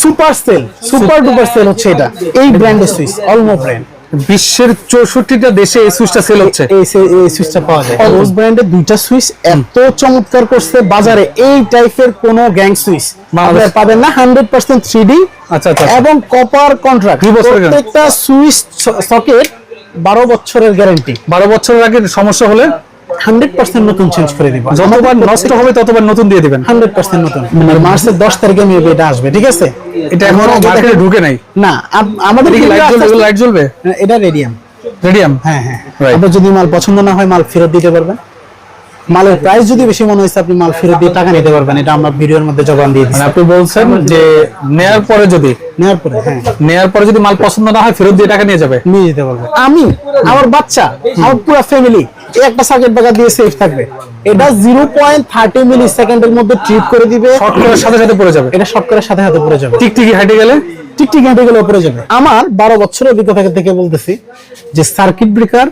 Super sale super duper sale হচ্ছে এটা। এই ব্র্যান্ডের সুইচ অলমো ব্র্যান্ড বিশ্বের চৌষট্টিটা দেশে এই সুইচটা সেল হচ্ছে। এই সুইচটা পাওয়া যায়। রোজ ব্র্যান্ডের দুইটা সুইচ এত চমৎকার করছে বাজারে। এই টাইপের কোন গ্যাং সুইচ আপনারা পাবেন না হান্ড্রেড পার্সেন্ট থ্রি আচ্ছা, আচ্ছা। এবং কপার কন্ট্রাক্ট দুই বছরের guarantee। প্রত্যেকটা সুইচ সকেট বারো বছরের গ্যারান্টি বারো বছরের আগে সমস্যা হলে হান্ড্রেড পার্সেন্ট নতুন চেঞ্জ করে দিব। যতবার নষ্ট হবে ততবার নতুন দিয়ে দিবেন। হান্ড্রেড পার্সেন্ট নতুন। মানে মার্চের দশ তারিখে মেবি এটা আসবে ঠিক আছে? এটা এখন মার্কেটে ঢুকে নাই। না আমাদের লাইট জ্বলবে আস্তে- লাইট জ্বলবে? এটা রেডিয়াম রেডিয়াম হ্যাঁ হ্যাঁ। আপনার যদি মাল পছন্দ না হয় মাল ফেরত দিতে পারবেন। মালের প্রাইস যদি বেশি মনে হয়েছে আপনি মাল ফেরত দিয়ে টাকা নিতে পারবেন। এটা আমরা ভিডিওর মধ্যে জবান দিয়ে মানে দিচ্ছি। আপনি বলছেন যে নেয়ার পরে যদি নেওয়ার পরে হ্যাঁ। নেয়ার পরে যদি মাল পছন্দ না হয় ফেরত দিয়ে টাকা নিয়ে যাবে। নিয়ে যেতে পারবেন আমি আমার বাচ্চা আমার পুরো ফ্যামিলি একটা সার্কিট ব্রেকার দিয়ে সেফ থাকবে। এটা জিরো পয়েন্ট থার্টি মিলি সেকেন্ডের মধ্যে ট্রিপ করে দিবে। শর্ট করার সাথে সাথে পড়ে যাবে। এটা শর্ট করার সাথে সাথে পড়ে যাবে। টিকটিকি হাঁটে গেলে? টিকটিকি হাঁটে গেলে পড়ে যাবে। আমার বারো বছরের অভিজ্ঞতা থেকে বলতেছি যে সার্কিট ব্রেকার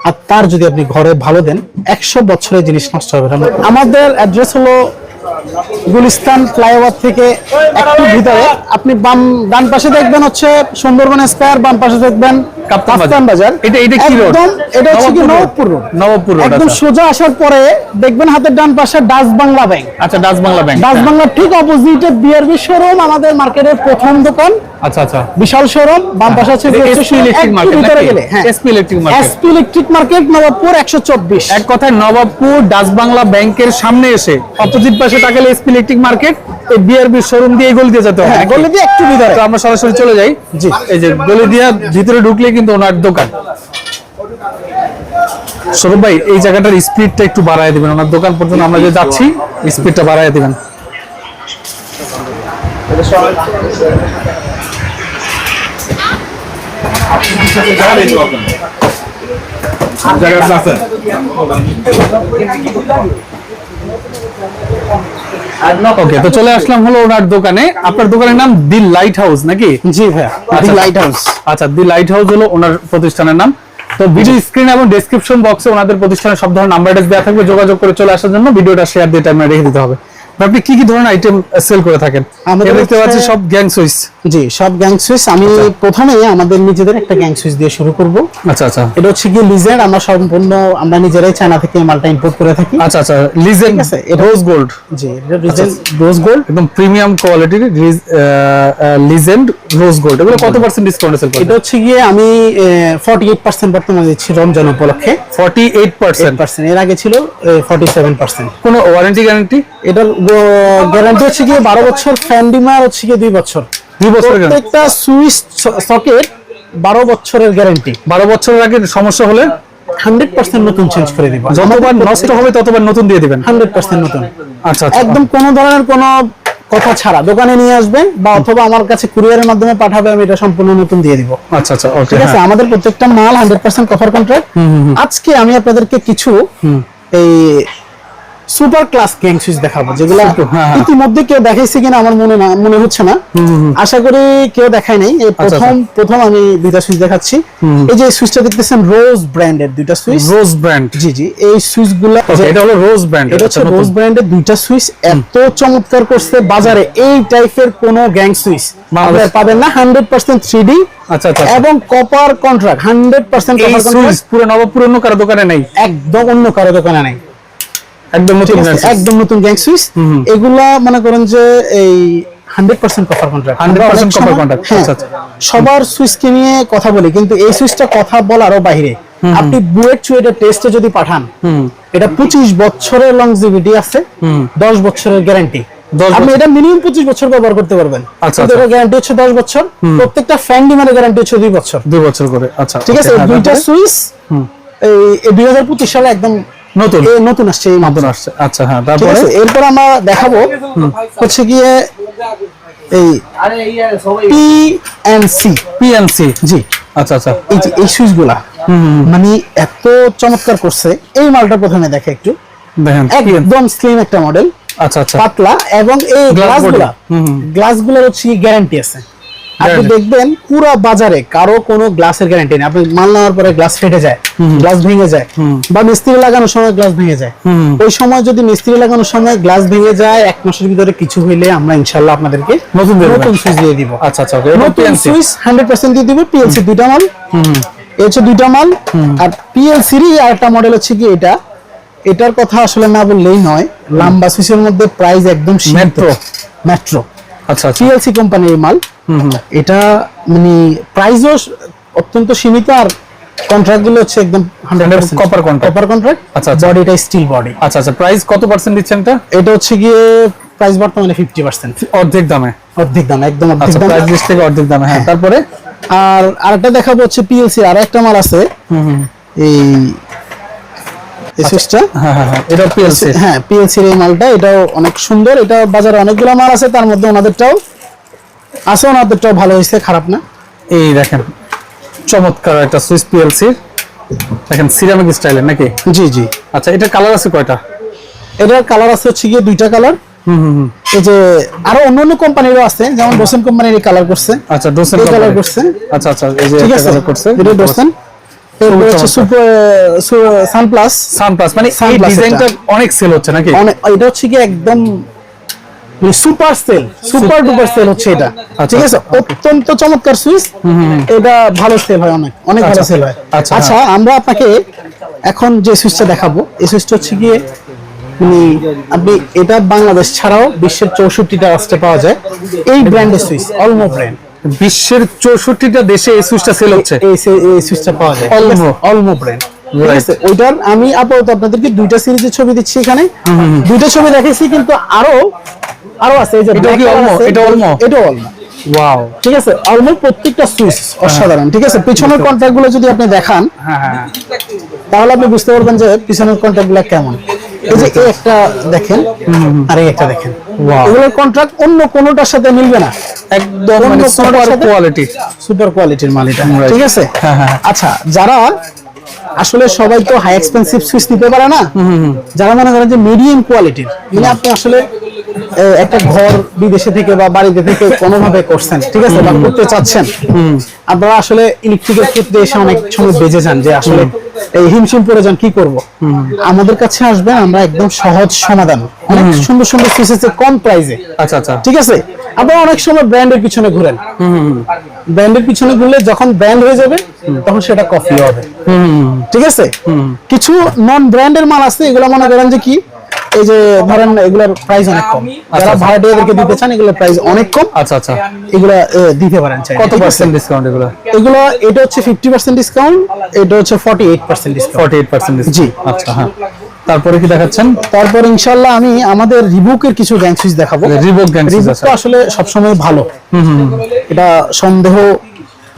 আর তার যদি আপনি ঘরে ভালো দেন একশো বছরের জিনিস নষ্ট হবে। আমাদের অ্যাড্রেস হলো গুলিস্তান ফ্লাইওভার থেকে একটু ভিতরে। আপনি বাম ডান পাশে দেখবেন হচ্ছে সুন্দরবন স্কয়ার বাম পাশে দেখবেন কাপ্তান বাজার। এটা- এটা কি? একদম এটা হচ্ছে কি নবাবপুর road? নবপুর রোড একদম আচ্ছা। সোজা আসার পরে দেখবেন হাতের ডান পাশে ডাচ বাংলা ব্যাংক আচ্ছা ডাচ বাংলা ব্যাংক ডাচ বাংলার ঠিক অপোজিটে বিআরবি শোরুম আমাদের মার্কেটের প্রথম দোকান। আচ্ছা আচ্ছা। বিশাল শোরুম বাম পাশে আছে SP ইলেকট্রিক মার্কেট ভিতরে গেলে হ্যাঁ। SP electric market. SP electric market Nawabpur একশো চব্বিশ। এক কথায় নবাবপুর ডাচ বাংলা ব্যাংকের সামনে এসে অপোজিট পাশে তাকালে এসপি ইলেকট্রিক মার্কেট এই বিআরবি শোরুম দিয়ে গলি দিয়ে যেতে হবে। হ্যাঁ গলি দিয়ে একটু ভিতরে। তো আমরা সরাসরি চলে যাই। জি। এই যে গলি দিয়া ভিতরে ঢুকলে কিন্তু ওনার দোকান। সৌরভ ভাই এই জায়গাটার স্পিডটা একটু বাড়ায় দিবেন। ওনার দোকান পর্যন্ত আমরা যে যাচ্ছি স্পিডটা বাড়ায় দিবেন। ওকে তো চলে আসলাম হলো ওনার দোকানে। আপনার দোকানের নাম দি লাইট হাউস নাকি? জি ভাইয়া আচ্ছা। লাইট হাউস আচ্ছা দি লাইট হাউস হলো ওনার প্রতিষ্ঠানের নাম। তো ভিডিও স্ক্রিন এবং ডেসক্রিপশন বক্সে ওনাদের প্রতিষ্ঠানের সব ধরনের নাম্বার দেওয়া থাকবে। যোগাযোগ করে চলে আসার জন্য ভিডিওটা শেয়ার দিয়ে টাইমে রেখে দিতে হবে। আপনি কি কি ধরনের আইটেম সেল করে থাকেন? আমাদের দেখতে পাচ্ছি সব গ্যাং সুইচ জি সব গ্যাং সুইচ আমি প্রথমে আমাদের নিজেদের একটা গ্যাং সুইচ দিয়ে শুরু করব। আচ্ছা আচ্ছা। এটা হচ্ছে কি লিজেন্ড আমরা সম্পূর্ণ আমরা নিজেরাই চায়না থেকে মালটা ইম্পোর্ট করে থাকি। আচ্ছা আচ্ছা। লিজেন্ড আছে, রোজ গোল্ড জি এটা লিজেন্ড রোজ গোল্ড একদম প্রিমিয়াম কোয়ালিটির লিজেন্ড রোজ গোল্ড এগুলো কত পার্সেন্ট ডিসকাউন্টে সেল এটা হচ্ছে গিয়ে আমি ফর্টি এইট পার্সেন্ট বর্তমানে দিচ্ছি রমজান উপলক্ষে। 48% পার্সেন্ট এর আগে ছিল ফর্টি সেভেন পার্সেন্ট কোনো ওয়ারেন্টি গ্যারান্টি এটার গ্যারান্টি হচ্ছে গিয়ে বারো বছর ফ্যান ডিমার হচ্ছে গিয়ে দুই বছর। দুই guarantee। প্রত্যেকটা সুইচ সকেট বারো বছরের গ্যারান্টি বারো বছরের আগে সমস্যা হলে হান্ড্রেড পার্সেন্ট নতুন চেঞ্জ করে দিব। যতবার নষ্ট হবে ততবার নতুন দিয়ে দিবেন। হান্ড্রেড পার্সেন্ট নতুন। আচ্ছা আচ্ছা। একদম কোনো ধরনের কোনো কথা ছাড়া। দোকানে নিয়ে আসবেন বা অথবা আমার কাছে কুরিয়ারের মাধ্যমে পাঠাবে আমি এটা সম্পূর্ণ নতুন দিয়ে দিব। আচ্ছা আচ্ছা ওকে ঠিক আছে? আমাদের প্রত্যেকটা মাল হান্ড্রেড পার্সেন্ট কভার কন্ট্রাক্ট আজকে আমি আপনাদেরকে কিছু এই সুপার ক্লাস গ্যাং সুইচ দেখাবো যেগুলো হ্যাঁ, হ্যাঁ। ইতিমধ্যে কেউ দেখাইছে কিনা আমার মনে না মনে হচ্ছে না। আশা করি কেউ দেখায় নাই। এই আচ্ছা, প্রথম প্রথম আমি দুইটা সুইচ দেখাচ্ছি। এই যে সুইচটা দেখতেছেন রোজ ব্র্যান্ডের দুইটা সুইচ। রোজ ব্র্যান্ড। জি জি এই সুইচগুলা এটা হলো রোজ ব্র্যান্ড এটা হচ্ছে রোজ ব্র্যান্ডের দুইটা সুইচ। এত চমৎকার করছে বাজারে এই টাইপের কোন গ্যাং সুইচ। আপনারা পাবেন না হান্ড্রেড পার্সেন্ট থ্রি ডি আচ্ছা আচ্ছা আচ্ছা। এবং কপার কন্ট্রাক্ট হান্ড্রেড পার্সেন্ট এই সুইচ পুরো নবপুর অন্য কারও দোকানে নেই। একদম অন্য কারও দোকানে নাই। একদম নতুন। একদম গ্যাং সুইচ এগুলা মনে করেন যে এই hundred percent copper contract 100% copper contract, আচ্ছা, আচ্ছা। সবার সুইচকে নিয়ে কথা বলি কিন্তু এই সুইচটা কথা বলারও বাইরে। আপনি বুয়েট চুয়েটের টেস্টে যদি পাঠান এটা পঁচিশ বছরের লংজিভিটি আছে দশ বছরের গ্যারান্টি 10 আপনি এটা মিনিমাম পঁচিশ বছর ব্যবহার করতে পারবেন। আচ্ছা, আচ্ছা। গ্যারান্টি হচ্ছে দশ বছর প্রত্যেকটা ফ্যান ডিমান্ডের গ্যারান্টি হচ্ছে দুই বছর। দুই বছর করে আচ্ছা ঠিক আছে হ্যাঁ, দুইটা? সুইচ এই দুই হাজার পঁচিশ সালে একদম নতুন? এ নতুন আসছে এই নতুন আসছে। আচ্ছা হ্যাঁ তারপরে? এরপর আমরা দেখাবো হচ্ছে গিয়ে এই পি এন্ড সি পিএনসি জি। আচ্ছা আচ্ছা। এই যে এই সুইচ মানে এত চমৎকার করছে। এই মালটা প্রথমে দেখে একটু। দেখেন একদম স্লিম একটা মডেল আচ্ছা আচ্ছা। পাতলা এবং এই Glass গ্লাস body। গুলা গ্লাসগুলার হচ্ছে গ্যারান্টি আছে। আপনি দেখবেন পুরো বাজারে কারও কোনো গ্লাসের গ্যারান্টি নেই। আপনি মাল নেওয়ার পরে গ্লাস ফেটে যায় গ্লাস ভেঙে যায় বা মিস্ত্রি লাগানোর সময় গ্লাস ভেঙে যায়। ওই সময় যদি মিস্ত্রি লাগানোর সময় গ্লাস ভেঙে যায় এক মাসের ভিতরে কিছু হইলে আমরা ইনশাল্লাহ আপনাদেরকে নতুন। নতুন সুইচ দিয়ে দিব। আচ্ছা আচ্ছা নতুন সুইচ হান্ড্রেড পার্সেন্ট দিয়ে দিব পিএলসি দুইটা মাল। এই হচ্ছে দুইটা মাল। আর পিএলসিরই আরেকটা মডেল হচ্ছে কি এটা? এটার কথা আসলে না বললেই নয় লাম্বা সুইচের মধ্যে প্রাইস একদম Metro। মেট্রো আচ্ছা আচ্ছা। পিএলসি কোম্পানির মাল। এটা মানে প্রাইসও অত্যন্ত সীমিত আর কন্ট্রাক্টগুলো হচ্ছে একদম hundred Copper contract। Copper contract আচ্ছা, আচ্ছা। বডিটা স্টিল বডি আচ্ছা আচ্ছা প্রাইস কত পার্সেন্ট দিচ্ছেন এটা? এটা হচ্ছে গিয়ে প্রাইস বর্তমানে ফিফটি পার্সেন্ট অর্ধেক দামে। অর্ধেক দাম একদম অর্ধেক আচ্ছা প্রাইস লিস্ট থেকে অর্ধেক দামে হ্যাঁ তারপরে? আর আরেকটা দেখাবো হচ্ছে পিএলসি আর একটা মাল আছে। হুম হুম। এই সুইচটা হ্যাঁ হ্যাঁ হ্যাঁ এটা পিএলসি হ্যাঁ পিএলসি এর এই মালটা এটাও অনেক সুন্দর। এটা বাজারে অনেকগুলো মাল আছে তার মধ্যে ওনাদেরটাও আছে ওনাদেরটাও ভালো হয়েছে খারাপ না। এই দেখেন চমৎকার একটা সুইস পিএলসি দেখেন সিরামিক স্টাইলের নাকি? জি জি। আচ্ছা এটা কালার আছে কয়টা? এটার কালার আছে হচ্ছে গিয়ে দুইটা কালার হুম হুম হুম। এই যে আরও অন্য অন্য কোম্পানিরও আছে যেমন ডোসেন কোম্পানির কালার করছে। আচ্ছা ডোসেন কালার করছে। আচ্ছা আচ্ছা এই যে ঠিক আছে? করছে। এটা ডোসেন সুপার সানপ্লাস সানপ্লাস মানে এই Sunplus ডিজাইনটা অনেক সেল হচ্ছে নাকি? এটা হচ্ছে কি একদম super sale super duper sale হচ্ছে এটা। ঠিক আছে? অত্যন্ত চমৎকার সুইচ। এটা ভালো সেল হয় অনেক অনেক ভালো আচ্ছা। সেল হয়। আচ্ছা, আচ্ছা আমরা আপনাকে এখন যে সুইচটা দেখাবো এই সুইচটা হচ্ছে গিয়ে আপনি এটা বাংলাদেশ ছাড়াও বিশ্বের চৌষট্টিটা রাষ্ট্রে পাওয়া যায়। এই ব্র্যান্ডের সুইচ অলমো ব্র্যান্ড বিশ্বের চৌষট্টিটা দেশে এই সুইচটা সেল হচ্ছে? এই সুইচটা পাওয়া যায়। অলমো ব্র্যান্ড ঠিক Right. আছে ওইটার আমি আপাতত আপনাদেরকে দুইটা সিরিজের ছবি দিচ্ছি এখানে। দুইটা ছবি দেখেছি কিন্তু আরও আরও আছে এই যে এটা? এটা অলমো ওয়াও ঠিক আছে অলমো প্রত্যেকটা সুইচ অসাধারণ ঠিক আছে? পিছনের কন্ট্রাক্টগুলো যদি আপনি দেখান হ্যাঁ হ্যাঁ তাহলে আপনি বুঝতে পারবেন যে পিছনের কন্ট্রাক্টগুলো কেমন। এই যে এই একটা দেখেন আর এই একটা দেখেন. এগুলোর কন্ট্রাক্ট অন্য কোনোটার সাথে মিলবে না। একদম সুপার কোয়ালিটি সুপার কোয়ালিটির মাল এটা। ঠিক আছে? হ্যাঁ, হ্যাঁ। আচ্ছা যারা আসলে সবাই তো হাই এক্সপেন্সিভ সুইচ নিতে পারে না। যারা মনে করেন যে মিডিয়াম কোয়ালিটির মানে আপনি আসলে একটা ঘর বিদেশে থেকে বা বাড়িতে থেকে কোনোভাবে করছেন ঠিক আছে বা করতে চাচ্ছেন। আপনারা আসলে ইলেকট্রিকের ক্ষেত্রে এসে অনেক সময় বেজে যান যে আসলে এই হিমশিম পড়ে যান কি করব? আমাদের কাছে আসবে আমরা একদম সহজ সমাধান। অনেক সুন্দর সুন্দর সুইচ আছে কম প্রাইসে আচ্ছা আচ্ছা। ঠিক আছে? আপনারা অনেক সময় ব্র্যান্ডের পিছনে ঘুরেন। ব্র্যান্ডের পিছনে ঘুরলে যখন ব্র্যান্ড হয়ে যাবে তখন সেটা কফি হবে। ঠিক আছে? কিছু নন ব্র্যান্ডের মাল আছে এগুলো মনে করেন যে কি? এই যে ধরেন এগুলোর প্রাইস অনেক কম। যারা ভাড়াটিয়াদেরকে দিতে চান এগুলোর প্রাইস অনেক কম। আচ্ছা আচ্ছা। এগুলা দিতে পারেন চাই কত পার্সেন্ট ডিসকাউন্ট এগুলো? এগুলো এটা হচ্ছে ফিফটি পার্সেন্ট ডিসকাউন্ট এটা হচ্ছে forty eight percent discount forty eight percent জি। আচ্ছা হ্যাঁ। তারপরে কি দেখাচ্ছেন? তারপর ইনশাল্লাহ আমি আমাদের রিবুকের কিছু গ্যাং সুইচ দেখাবো। রিবক রিবুক আছে তো আসলে সবসময় ভালো। এটা সন্দেহ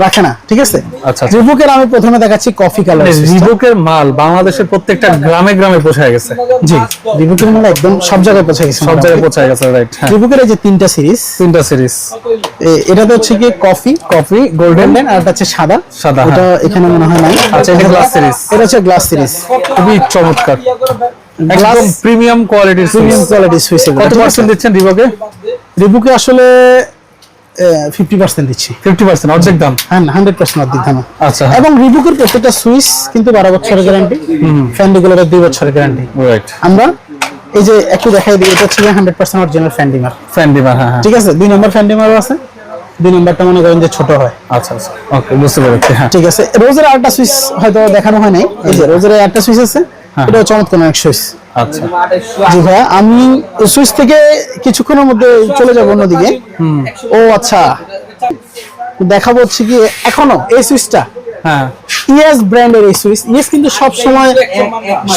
রাখে না ঠিক আছে? আচ্ছা, আচ্ছা। রিবুকের আমি প্রথমে দেখাচ্ছি কফি কালার রিবকের মাল বাংলাদেশের প্রত্যেকটা গ্রামে গ্রামে পৌঁছায় গেছে। জি রিবুকের মানে একদম সব জায়গায় পৌঁছে গেছে। সব জায়গায় গেছে রাইট হ্যাঁ। রিবুকের এই যে তিনটা সিরিজ তিনটা সিরিজ এটাতে হচ্ছে কি কফি কফি গোল্ডেন গোল্ডেন আর এটা হচ্ছে সাদা। সাদা, এটা হ্যাঁ। এখানে মনে হয় নাই। আচ্ছা, এটা glass series। এটা হচ্ছে গ্লাস সিরিজ খুবই চমৎকার। একদম প্রিমিয়াম কোয়ালিটির প্রিমিয়াম সুইচ কত পার্সেন্ট দিচ্ছেন রিবকে? রিবুকে আসলে ফিফটি পার্সেন্ট দিচ্ছি। ফিফটি পার্সেন্ট অর্ধেক দাম? হ্যাঁ হান্ড্রেড পার্সেন্ট অর্ধেক দামে। আচ্ছা। হ্যাঁ এবং রিবুকের প্রত্যেকটা সুইচ কিন্তু বারো বছরের গ্যারান্টি ফ্যান রেগুলেটর দুই বছরের গ্যারান্টি রাইট আমরা এই যে একটু দেখাই দিই এটা হচ্ছে hundred percent original fan dimmer fan dimmer হ্যাঁ হ্যাঁ। ঠিক আছে? দুই নম্বর ফ্যান ডিমারও আছে। দুই নম্বরটা মনে করেন যে ছোট হয়। আচ্ছা আচ্ছা। ওকে বুঝতে পেরেছি হ্যাঁ। ঠিক আছে? রোজের আরেকটা সুইচ হয়তো দেখানো হয় নাই। এই যে রোজের একটা সুইচ আছে এটা চমৎকার অনেক সুইচ আচ্ছা। জি ভাইয়া আমি সুইচ থেকে কিছুক্ষণের মধ্যে চলে যাব অন্যদিকে। ও আচ্ছা। দেখাবো হচ্ছে কি এখনও এই সুইচটা হ্যাঁ। ইয়েস ব্র্যান্ডের এই সুইচ ইয়েস কিন্তু সব সময়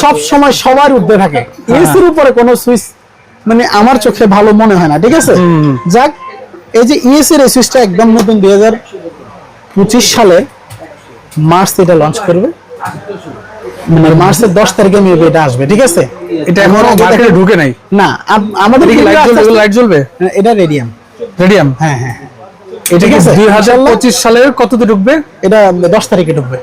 সব সময় সবার থাকে। ইয়েস এর উপরে কোনো সুইচ মানে আমার চোখে ভালো মনে হয় না ঠিক আছে? যাক এই যে ইয়েস এর এই সুইচটা একদম নতুন দুই হাজার পঁচিশ সালে মার্চ এটা লঞ্চ করবে। মানে মার্চের দশ তারিখে মেবি এটা আসবে ঠিক আছে? এটা এখনও মার্কেটে ঢুকে নাই? না আমাদের কি লাইট জ্বলবে? লাইট জ্বলবে? হ্যাঁ, এটা রেডিয়াম রেডিয়াম হ্যাঁ হ্যাঁ হ্যাঁ। এটা কি আছে? দুই হাজার ইনশাআল্লাহ পঁচিশ সালের কততে ঢুকবে? এটা দশ তারিখে ঢুকবে।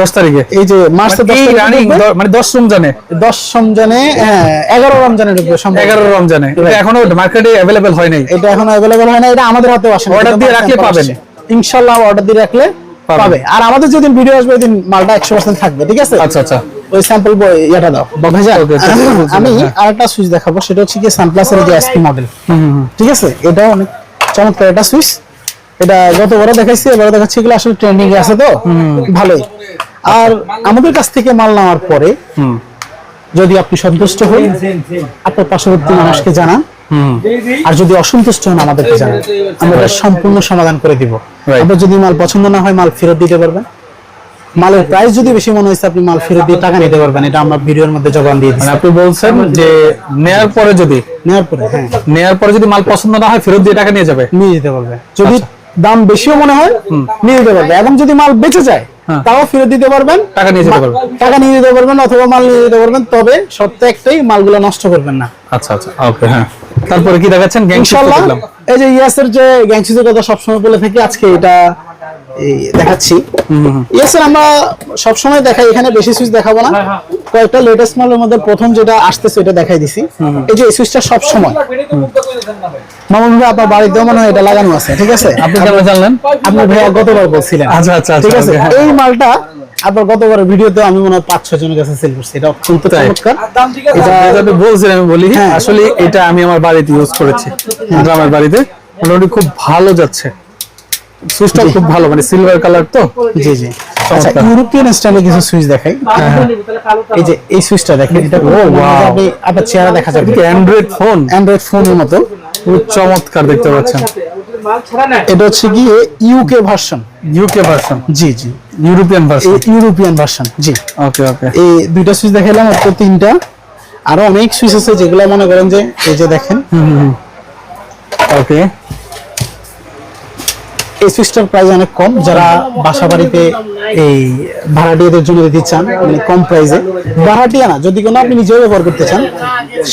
দশ তারিখে? এই যে মার্চের দশ এই তারিখে মানে দশ রমজানে? দশ রমজানে হ্যাঁ এগারো রমজানে ঢুকবে সম্ভবত। এগারো রমজানে। এটা এখনও মার্কেটে অ্যাভেলেবেল হয় নাই। এটা এখন অ্যাভেলেবল হয় না এটা আমাদের হাতেও আসে অর্ডার দিয়ে রাখলে পাবেন। আসছে। ইনশাল্লাহ অর্ডার দিয়ে রাখলে পাবে। আর আমাদের যেদিন ভিডিও আসবে ওই দিন মালটা একশো পার্সেন্ট থাকবে ঠিক আছে? আচ্ছা আচ্ছা। ওই স্যাম্পল দাও। Okay, ঠিক আছে, বুঝলাম, আমি হ্যাঁ। আরেকটা সুইচ দেখাবো সেটা হচ্ছে কি সানপ্লাসের যে এসপি মডেল ঠিক আছে? এটাও অনেক চমৎকার একটা সুইচ এটা গতবারও দেখাইছি এবারে দেখাচ্ছি এগুলো আসলে ট্রেন্ডিং এ আছে তো? ভালোই। আর আমাদের কাছ থেকে মাল নেওয়ার পরে হুম। যদি আপনি সন্তুষ্ট হন আপনার পার্শ্ববর্তী মানুষকে জানান। আর যদি অসন্তুষ্ট হন আমাদেরকে জানান। আমরা সম্পূর্ণ সমাধান করে দিব। আপনার যদি মাল পছন্দ না হয় মাল ফেরত দিতে পারবেন। মালের প্রাইস যদি বেশি মনে হয়েছে আপনি মাল ফেরত দিয়ে টাকা নিতে পারবেন। এটা আমরা ভিডিওর মধ্যে জবান দিয়ে মানে দিচ্ছি আপনি বলছেন যে নেয়ার পরে যদি নেওয়ার পরে হ্যাঁ। নেয়ার পরে যদি মাল পছন্দ না হয় ফেরত দিয়ে টাকা নিয়ে যাবে। নিয়ে যেতে পারবে। যদি আচ্ছা। দাম বেশিও মনে হয় নিয়ে যেতে পারবে। এবং যদি মাল বেঁচে যায় হ্যাঁ। তাও ফেরত দিতে পারবেন। টাকা নিয়ে যেতে পারবেন। টাকা নিয়ে যেতে পারবেন অথবা মাল নিয়ে যেতে পারবেন। তবে শর্ত একটাই মালগুলো নষ্ট করবেন না। আচ্ছা আচ্ছা। ওকে হ্যাঁ। তারপরে কি দেখাচ্ছেন? গ্যাং ইনশাআল্লাহ। এই যে ইয়াসের যে গ্যাংসিজের কথা সবসময় বলে থাকি আজকে এটা এই দেখাচ্ছি। ইয়াসের আমরা সবসময় দেখাই এখানে বেশি সুইচ দেখাবো না। কয়েকটা লেটেস্ট মালের মধ্যে প্রথম যেটা আসতেছে এটা দেখাই দিছি। এই যে এই সুইচটা সব সময় মামুন ভাই আপনার বাড়িতেও মনে হয় এটা লাগানো আছে ঠিক আছে? আপনি কেন জানলেন? আপনি ভাইয়া গতবার বলছিলেন। আচ্ছা আচ্ছা ঠিক আছে? হ্যাঁ। এই মালটা আপনার গতবার ভিডিওতে আমি মনে হয় পাঁচ ছয় জনের কাছে সেল করছি। এটা অত্যন্ত? চমৎকার। এটা আপনি আমি বলি। হ্যাঁ। আসলে এটা আমি আমার বাড়িতে ইউজ করেছি। গ্রামের বাড়িতে। মোটামুটি খুব ভালো যাচ্ছে। সুইচটা খুব ভালো মানে সিলভার কালার তো। জি জি। আচ্ছা চমৎকার। ইউরোপিয়ান স্টাইলে কিছু সুইচ দেখাই। এই যে এই সুইচটা দেখেন এটা ও, wow. আপনি আপনার চেহারা দেখা যাবে। অ্যান্ড্রয়েড ফোন অ্যান্ড্রয়েড ফোনের মতো। খুব চমৎকার দেখতে পাচ্ছেন। এটা হচ্ছে কি? ইউকে ভার্সন ইউকে ভার্সন জি জি। ইউরোপিয়ান ভার্সন ইউরোপিয়ান ভার্সন জি। ওকে ওকে এই দুইটা সুইচ দেখাইলাম তো তিনটা। আরও অনেক সুইচ আছে যেগুলো মনে করেন যে এই যে দেখেন। ওকে এই সুইচটার প্রাইস অনেক কম যারা বাসা বাড়িতে এই ভাড়াটিয়াদের জন্য দিতে চান মানে কম প্রাইসে ভাড়াটিয়া না যদি কোনো আপনি নিজেও ব্যবহার করতে চান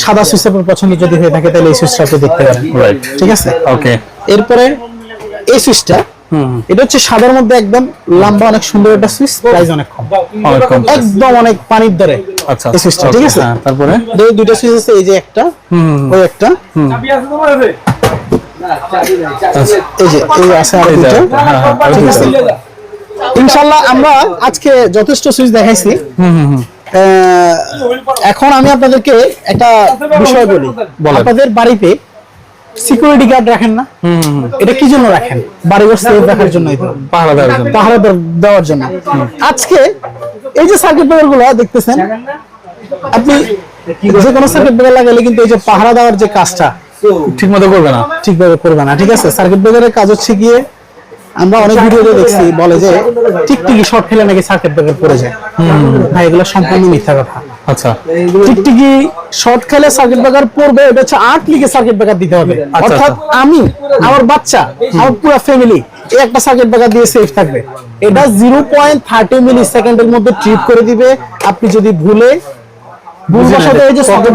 সাদা সুইচ আপনার পছন্দ যদি হয়ে থাকে তাহলে এই সুইচটা আপনি দেখতে পারেন. ঠিক আছে? ওকে এরপরে এই সুইচটা এটা হচ্ছে সাদার মধ্যে একদম লম্বা অনেক সুন্দর একটা সুইচ প্রাইস অনেক কম। একদম অনেক পানির দরে। আচ্ছা এই সুইচটা ঠিক আছে? হ্যাঁ, তারপরে? এই দুইটা সুইচ আছে এই যে একটা ওই একটা। এই যে এই আছে আর এই দুইটা। হ্যাঁ, হ্যাঁ, ঠিক আছে? আমরা আজকে যথেষ্ট সুইচ দেখাইছি। আহ, এখন আমি আপনাদেরকে একটা বিষয় বলি। আপনাদের বাড়িতে সিকিউরিটি গার্ড রাখেন না। এটা কি জন্য রাখেন? বাড়িঘর সেফ রাখার জন্য পাহারা দেওয়ার জন্য। পাহারা দেওয়ার জন্য। আজকে এই যে সার্কিট ব্রেকারগুলো দেখতেছেন? আপনি যে কোনো সার্কিট ব্রেকার লাগালে কিন্তু এই যে পাহারা দেওয়ার যে কাজটা ঠিক মতো করবে না। ঠিকভাবে করবে না। ঠিক আছে? সার্কিট ব্রেকারের কাজ হচ্ছে গিয়ে আমরা অনেক ভিডিওতে দেখছি বলে যে টিকটিকি শর্ট খেলে নাকি সার্কিট ব্রেকার পড়ে যায়। ভাই এগুলো সম্পূর্ণ মিথ্যা কথা। আচ্ছা। টিকটিকি শর্ট খেলে সার্কিট ব্রেকার পড়বে এটা হচ্ছে আট লিগে সার্কিট ব্রেকার দিতে হবে। আচ্ছা, অর্থাৎ আমি আমার বাচ্চা আমার পুরো ফ্যামিলি এই একটা সার্কিট ব্রেকার দিয়ে সেফ থাকবে। এটা জিরো পয়েন্ট থার্টি মিলি সেকেন্ডের মধ্যে ট্রিপ করে দিবে। আপনি যদি ভুলে এই যে সার্কিট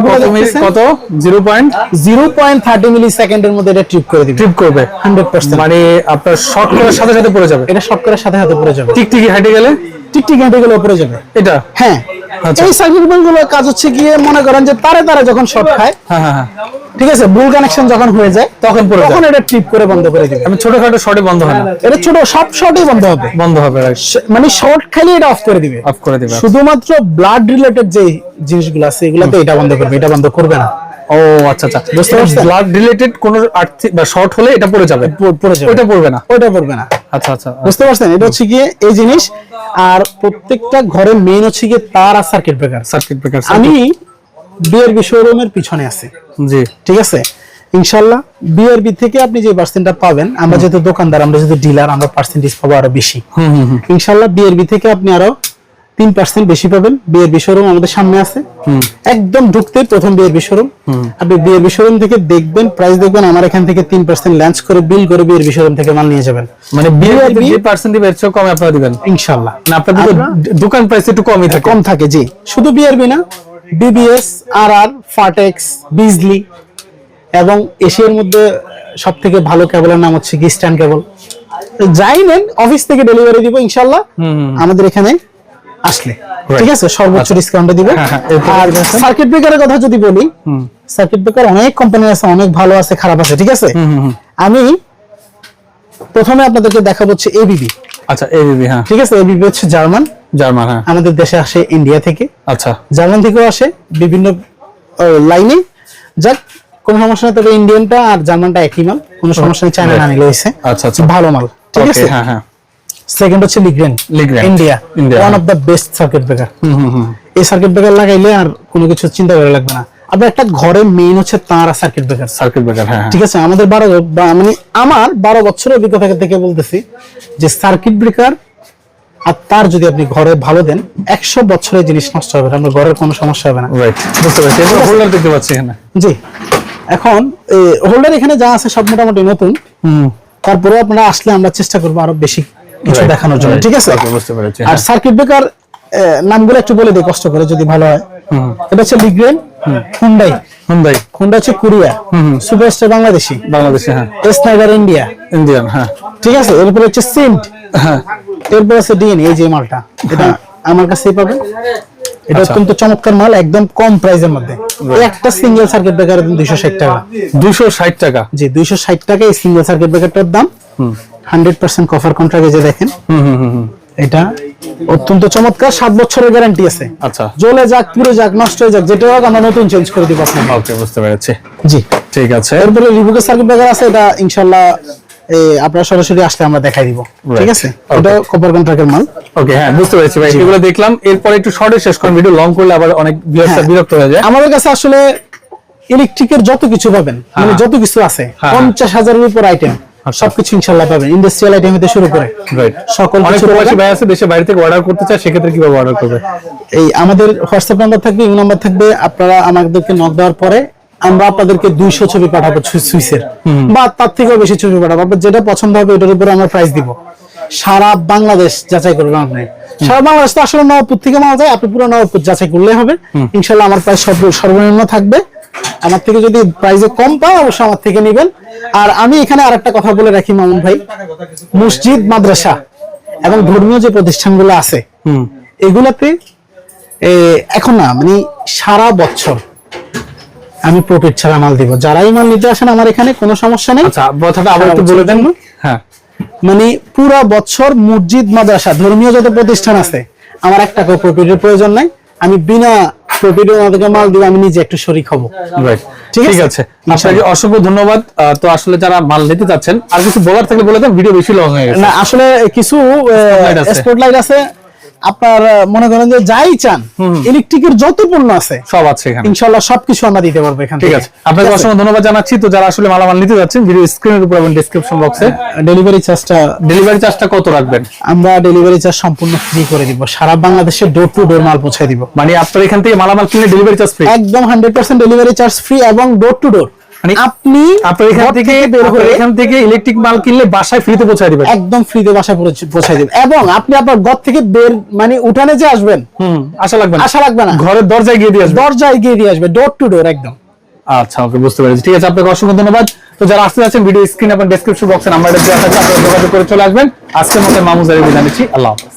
কত zero point? Zero point thirty milli সেকেন্ডের মধ্যে এটা ট্রিপ করে দিবে। ট্রিপ করবে। মানে আপনার শর্ট করার সাথে সাথে পড়ে যাবে। এটা শর্ট করার সাথে সাথে পড়ে যাবে। টিকটিকি হাঁটে গেলে? টিকটিকি ঘাটে গেলে পড়ে যাবে। এটা? হ্যাঁ। এই সার্কিট কাজ হচ্ছে গিয়ে মনে করেন যে তারে তারে যখন শর্ট খায় হ্যাঁ হ্যাঁ হ্যাঁ। ঠিক আছে কানেকশন যখন হয়ে যায় তখন পড়ে তখন এটা ট্রিপ করে বন্ধ করে দিবে। আমি ছোটখাটো শর্টে বন্ধ হয় না। এটা ছোট সব শর্টই বন্ধ হবে। বন্ধ হবে মানে শর্ট খাইলে এটা অফ করে দিবে। অফ করে দিবে শুধুমাত্র ব্লাড রিলেটেড যে জিনিসগুলো আছে এগুলাতে এটা বন্ধ করবে এটা বন্ধ করবে না। ও আচ্ছা আচ্ছা। বুঝতে পারছেন? ব্লাড রিলেটেড কোন আর্থিক বা শর্ট হলে এটা পড়ে যাবে। পড়ে যাবে। ওইটা পড়বে না। ওইটা পড়বে না। আচ্ছা আচ্ছা। বুঝতে পারছেন? এটা হচ্ছে গিয়ে এই জিনিস আর প্রত্যেকটা ঘরের মেইন হচ্ছে গিয়ে তার আর সার্কিট ব্রেকার সার্কিট ব্রেকার আমি বিআরবি শোরুমের পিছনে আছি। জি। ঠিক আছে? ইনশাল্লাহ বিআরবি থেকে আপনি যে পার্সেন্টটা পাবেন আমরা যেহেতু দোকানদার আমরা যেহেতু ডিলার আমরা পার্সেন্টেজ পাবো আরও বেশি। হুম হুম হুম। ইনশাল্লাহ বিআরবি থেকে আপনি আরও তিন পার্সেন্ট বেশি পাবেন। বিআরবি শোরুম আমাদের সামনে আছে। একদম ঢুকতে প্রথম বিআরবি শোরুম আপনি শোরুম থেকে দেখবেন প্রাইস দেখবেন আমার এখান থেকে তিন পার্সেন্ট লঞ্চ করে বিল করে শোরুম থেকে মাল নিয়ে যাবেন। মানে বিয়ে পার্সেন্ট দিবে এর চেয়ে কমে আপনারা দিবেন। ইনশাল্লাহ। না আপনাদের দোকান প্রাইস একটু কমই থাকে। কম থাকে জি। শুধু বিআরবি না বিবিএস আর আর ফাটেক্স বিজলি এবং এশিয়ার মধ্যে সব থেকে ভালো কেবলের নাম হচ্ছে গিস্টান কেবল যাই নেন অফিস থেকে ডেলিভারি দিব ইনশাল্লাহ। আমাদের এখানে আসলে। ঠিক আছে? সর্বোচ্চ ডিসকাউন্টে দিবে হ্যাঁ, হ্যাঁ, আর সার্কিট ব্রেকারের কথা যদি বলি সার্কিট ব্রেকার অনেক কোম্পানি আছে অনেক ভালো আছে খারাপ আছে ঠিক আছে? আমি প্রথমে আপনাদেরকে দেখাবো হচ্ছে এবিবি আচ্ছা এবিবি হ্যাঁ। ঠিক আছে? এবিবি হচ্ছে জার্মান। জার্মান হ্যাঁ। আমাদের দেশে আসে ইন্ডিয়া থেকে। আচ্ছা। জার্মান থেকেও আসে বিভিন্ন লাইনে যাক কোনো সমস্যা নেই তবে ইন্ডিয়ানটা আর জার্মানটা একই মাল। কোনো সমস্যা নেই চায়না না নিলে হয়েছে। আচ্ছা আচ্ছা। ভালো মাল ঠিক আছে? হ্যাঁ হ্যাঁ। সেকেন্ড হচ্ছে লিগ্রেন Legrand, India one. Of the best circuit breaker হুম হুম হুম। এই সার্কিট ব্রেকার লাগাইলে আর কোনো কিছু চিন্তা করা লাগবে না। আপনার একটা ঘরে মেইন হচ্ছে তার সার্কিট ব্রেকার সার্কিট ব্রেকার হ্যাঁ। ঠিক আছে? আমাদের বারো বা- মানে আমার বারো বছরের অভিজ্ঞতা থেকে বলতেছি যে সার্কিট ব্রেকার আর তার যদি আপনি ঘরে ভালো দেন একশো বছরের জিনিস নষ্ট হবে আপনার ঘরের কোনো সমস্যা হবে না। রাইট বুঝতে পারছি। হোল্ডার দেখতে পাচ্ছি এখানে। জি। এখন হোল্ডার এখানে যা আছে সব মোটামুটি নতুন। হুম। তারপরে আপনারা আসলে আমরা চেষ্টা করব আরও বেশি কিছু দেখানোর জন্য ঠিক আছে? আর হ্যাঁ। সার্কিট ব্রেকার নামগুলো একটু বলে দিই কষ্ট করে যদি ভালো হয়। এটা হচ্ছে লিগ্রেন হুন্ডাই হুন্ডাই হুন্ডা হচ্ছে কোরিয়া সুপারস্টার বাংলাদেশি। বাংলাদেশে হ্যাঁ। স্নাইডার ইন্ডিয়া ইন্ডিয়ান হ্যাঁ। ঠিক আছে? এরপরে হচ্ছে সেন্ট হ্যাঁ। এরপর আছে ডিএন এই যে মালটা। এটা আমার কাছেই পাবেন। এটা আচ্ছা। অত্যন্ত চমৎকার মাল একদম কম প্রাইসের মধ্যে। একটা সিঙ্গেল সার্কিট ব্রেকার দুইশো ষাট টাকা। দুশো ষাট টাকা। জি দুইশো ষাট টাকা এই সিঙ্গেল সার্কিট ব্রেকারটার দাম। হান্ড্রেড পার্সেন্ট কভার কন্ট্রাক্টে যে দেখেন এটা অত্যন্ত চমৎকার সাত বছরের গ্যারান্টি আছে। আচ্ছা। জ্বলে যাক পুড়ে যাক নষ্ট হয়ে যাক যেটা হোক আমরা নতুন চেঞ্জ করে দিব আপনাকে। ওকে বুঝতে পেরেছি। জি। ঠিক আছে। এরপরে সার্কিট ব্রেকার আছে এটা আপনারা সরাসরি আসলে আমরা দেখাই দিব। ঠিক আছে. এটা কপার কন্ট্রাক্টের মাল। ওকে হ্যাঁ বুঝতে পেরেছি ভাই। এগুলো দেখলাম এরপর একটু শর্টে শেষ করুন ভিডিও লং করলে আবার অনেক হ্যাঁ। বিরক্ত হয়ে যায়। আমাদের কাছে আসলে ইলেকট্রিকের যত কিছু পাবেন মানে হ্যাঁ। যত কিছু আছে হ্যাঁ। পঞ্চাশ হাজারের উপর আইটেম সবকিছু ইনশাল্লাহ পাবেন। ইন্ডাস্ট্রিয়াল আইটেম হতে শুরু করে। রাইট সকল অনেক প্রবাসী ভাই আছে দেশে বাইরে থেকে অর্ডার করতে চায় সেক্ষেত্রে কীভাবে অর্ডার করবে? এই আমাদের হোয়াটসঅ্যাপ নাম্বার থাকবে ইউ নাম্বার থাকবে আপনারা আমাদেরকে নক দেওয়ার পরে আমরা আপনাদেরকে দুইশো ছবি পাঠাবো সুইসের। বা তার থেকেও বেশি ছবি পাঠাবো। আপনার যেটা পছন্দ হবে ওটার উপরে আমরা প্রাইস দিব। সারা বাংলাদেশ যাচাই করবেন আপনি। সারা বাংলাদেশ তো আসলে নবপুর থেকে মাল যায় আপনি পুরো নবপুর যাচাই করলে হবে। ইনশাল্লাহ আমার প্রাইস সর্বনিম্ন থাকবে। আমার থেকে যদি প্রাইসে কম পান অবশ্যই আমার থেকে নেবেন। আর আমি এখানে আরেকটা কথা বলে রাখি মামুন ভাই। মসজিদ মাদ্রাসা এবং ধর্মীয় যে প্রতিষ্ঠানগুলো আছে এগুলাতে এখন না মানে সারা বছর আমি প্রফিট ছাড়া মাল দিব। যারাই মাল নিতে আসেন আমার এখানে কোনো সমস্যা নেই। আচ্ছা কথাটা আবার একটু বলে দেন। হ্যাঁ। মানে পুরো বছর মসজিদ মাদ্রাসা ধর্মীয় যত প্রতিষ্ঠান আছে আমার এক টাকা প্রফিটের প্রয়োজন নাই। আমি বিনা প্রফিটে ওনাদেরকে মাল আমি নিজে একটু শরিক হব। রাইট ঠিক আছে? আছে। আপনাকে অসংখ্য ধন্যবাদ। তো আসলে যারা মাল নিতে চাচ্ছেন আর কিছু বলার থাকলে বলে দেন ভিডিও বেশি লং হয়ে গেছে। না আসলে কিছু স্পটলাইট আছে। আপনার মনে করেন যে যাই চান ইলেকট্রিকের যত পণ্য আছে সব আছে এখানে। ইনশাল্লাহ সবকিছু আমরা দিতে পারব এখান ঠিক আছে। আপনাকে অসংখ্য ধন্যবাদ জানাচ্ছি। তো যারা আসলে মালামাল নিতে যাচ্ছেন ভিডিও স্ক্রিনের উপর এবং ডেসক্রিপশন বক্সে ডেলিভারি চার্জটা ডেলিভারি চার্জটা কত রাখবেন? আমরা ডেলিভারি চার্জ সম্পূর্ণ ফ্রি করে দিব। সারা বাংলাদেশে ডোর টু ডোর মাল পৌঁছে দিব। মানে আপনার এখান থেকে মালামাল কিনলে ডেলিভারি চার্জ ফ্রি একদম hundred percent delivery charge free এবং ডোর টু ডোর মানে আপনি আপনার এখান ঘর থেকে বের এখান থেকে ইলেকট্রিক মাল কিনলে বাসায় ফ্রিতে পৌঁছে দিবেন। একদম ফ্রিতে বাসায় পৌঁছায় দেবেন। এবং আপনি আপনার ঘর থেকে বের মানে উঠানে যে আসবেন হুম আশা লাগবে না। আশা লাগবে না। ঘরের দরজায় গিয়ে দিয়ে দরজায় গিয়ে দিয়ে আসবে ডোর টু ডোর একদম। আচ্ছা ওকে বুঝতে পেরেছি। ঠিক আছে আপনাকে অসংখ্য ধন্যবাদ। তো যারা আসতে যাচ্ছেন ভিডিও স্ক্রিন এবং ডেসক্রিপশন বক্সে নাম্বারটা দেওয়া থাকবে আপনারা যোগাযোগ করে চলে আসবেন। আজকের মতো মামুজারি বিদায় নিচ্ছি। আল্লাহ হাফেজ।